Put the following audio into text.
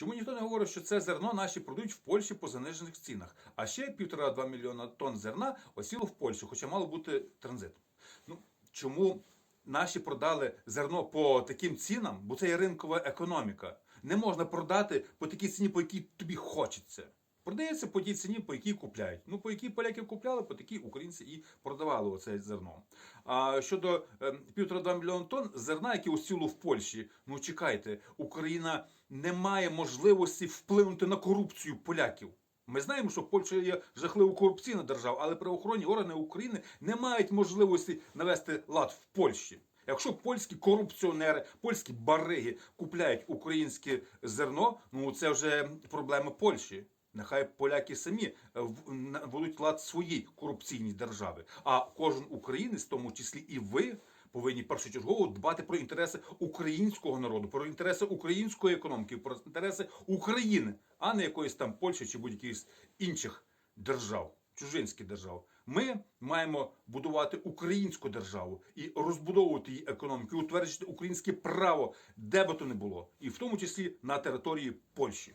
Чому ніхто не говорить, що це зерно наші продають в Польщі по занижених цінах, а ще півтора-два мільйона тонн зерна осіло в Польщу, хоча мало бути транзитом. Ну чому наші продали зерно по таким цінам? Бо це є ринкова економіка. Не можна продати по такій ціні, по якій тобі хочеться. Продається по тій ціні, по якій купляють. Ну, по якій поляки купляли, по такій українці і продавали оце зерно. А щодо е, півтора-два мільйона тонн зерна, які осіло в Польщі, ну чекайте, Україна не має можливості вплинути на корупцію поляків. Ми знаємо, що Польща є жахливо корупційна держава, але правоохоронні органи України не мають можливості навести лад в Польщі. Якщо польські корупціонери, польські бариги купляють українське зерно, ну це вже проблеми Польщі. Нехай поляки самі е, ведуть лад своїй корупційній держави. А кожен українець, в тому числі і ви, повинні першочергово дбати про інтереси українського народу, про інтереси української економіки, про інтереси України, а не якоїсь там Польщі чи будь-яких інших держав, чужинських держав. Ми маємо будувати українську державу і розбудовувати її економіку, і утверджувати українське право, де би то не було, і в тому числі на території Польщі.